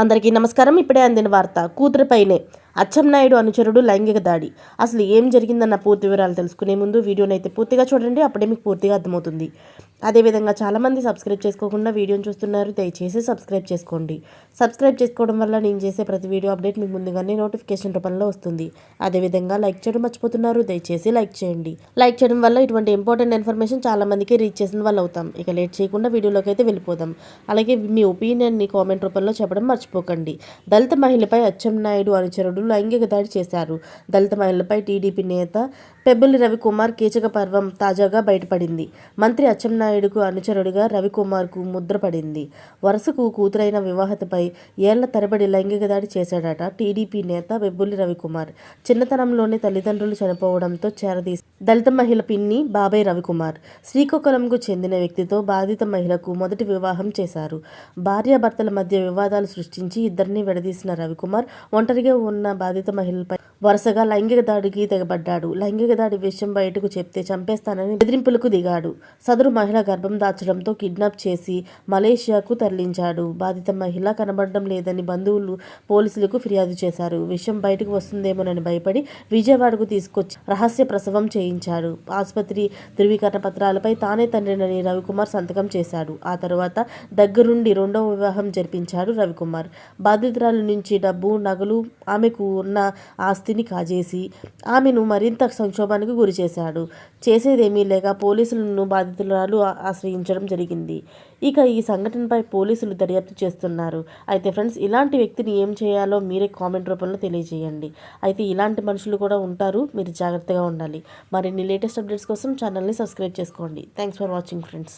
అందరికీ నమస్కారం. ఇప్పుడే అందిన వార్త కూతురుపైనే అచ్చెన్నాయుడు అనుచరుడు లైంగిక దాడి. అసలు ఏం జరిగిందన్న పూర్తి వివరాలు తెలుసుకునే ముందు వీడియోనైతే పూర్తిగా చూడండి. అప్పుడే మీకు పూర్తిగా అర్థమవుతుంది. అదేవిధంగా చాలామంది సబ్స్క్రైబ్ చేసుకోకుండా వీడియోని చూస్తున్నారు దయచేసి సబ్స్క్రైబ్ చేసుకోండి. సబ్స్క్రైబ్ చేసుకోవడం వల్ల నేను చేసే ప్రతి వీడియో అప్డేట్ మీకు ముందుగానే నోటిఫికేషన్ రూపంలో వస్తుంది. అదేవిధంగా లైక్ చేయడం మర్చిపోతున్నారు దయచేసి లైక్ చేయండి. లైక్ చేయడం వల్ల ఇటువంటి ఇంపార్టెంట్ ఇన్ఫర్మేషన్ చాలామందికి రీచ్ చేసిన వాళ్ళు అవుతాం. ఇక లేట్ చేయకుండా వీడియోలోకి అయితే వెళ్ళిపోదాం. అలాగే మీ ఒపీనియన్ని కామెంట్ రూపంలో చెప్పడం మర్చిపోకండి. దళిత మహిళపై అచ్చెన్నాయుడు అనుచరుడు లైంగిక దాడి చేశారు. దళిత మహిళలపై టీడీపీ నేత పెబ్బులి రవికుమార్ కీచక పర్వం తాజాగా బయటపడింది. మంత్రి నాయుడుకు అనుచరుడిగా రవికుమార్కు ముద్ర పడింది. వరుసకు కూతురైన వివాహతపై ఏళ్ళ తరబడి లైంగిక దాడి చేశాడట టీడీపీ నేత వెబ్బుల్లి రవికుమార్. చిన్నతనంలోనే తల్లిదండ్రులు చనిపోవడంతో చేరదీసి దళిత మహిళ పిన్ని బాబాయ్ రవికుమార్ శ్రీకాకుళంకు చెందిన వ్యక్తితో బాధిత మహిళకు మొదటి వివాహం చేశారు. భార్యాభర్తల మధ్య వివాదాలు సృష్టించి ఇద్దరిని విడదీసిన రవికుమార్ ఒంటరిగా ఉన్న బాధిత మహిళలపై వరుసగా లైంగిక దాడికి తెగబడ్డాడు. లైంగిక దాడి విషయం బయటకు చెప్తే చంపేస్తానని బెదిరింపులకు దిగాడు. సదరు మహిళ గర్భం దాచడంతో కిడ్నాప్ చేసి మలేషియాకు తరలించాడు. బాధిత మహిళ కనబడడం లేదని బంధువులు పోలీసులకు ఫిర్యాదు చేశారు. విషయం బయటకు వస్తుందేమోనని భయపడి విజయవాడకు తీసుకొచ్చి రహస్య ప్రసవం చేయించాడు ఆసుపత్రి ధృవీకరణ పత్రాలపై తానే తండ్రినని రవికుమార్ సంతకం చేశాడు. ఆ తర్వాత దగ్గరుండి రెండవ వివాహం జరిపించాడు రవికుమార్. బాధితురాలు నుంచి డబ్బు నగలు ఆమెకు ఉన్న ఆస్తిని కాజేసి ఆమెను మరింత సంక్షోభానికి గురి చేశాడు. చేసేదేమీ లేక పోలీసులను బాధితురాలు ఆశ్రయించడం జరిగింది. ఇక ఈ సంఘటనపై పోలీసులు దర్యాప్తు చేస్తున్నారు. అయితే ఫ్రెండ్స్ ఇలాంటి వ్యక్తిని ఏం చేయాలో మీరే కామెంట్ రూపంలో తెలియజేయండి. అయితే ఇలాంటి మనుషులు కూడా ఉంటారు. మీరు జాగ్రత్తగా ఉండాలి. మరిన్ని లేటెస్ట్ అప్డేట్స్ కోసం ఛానల్ని సబ్స్క్రైబ్ చేసుకోండి. Thanks for watching friends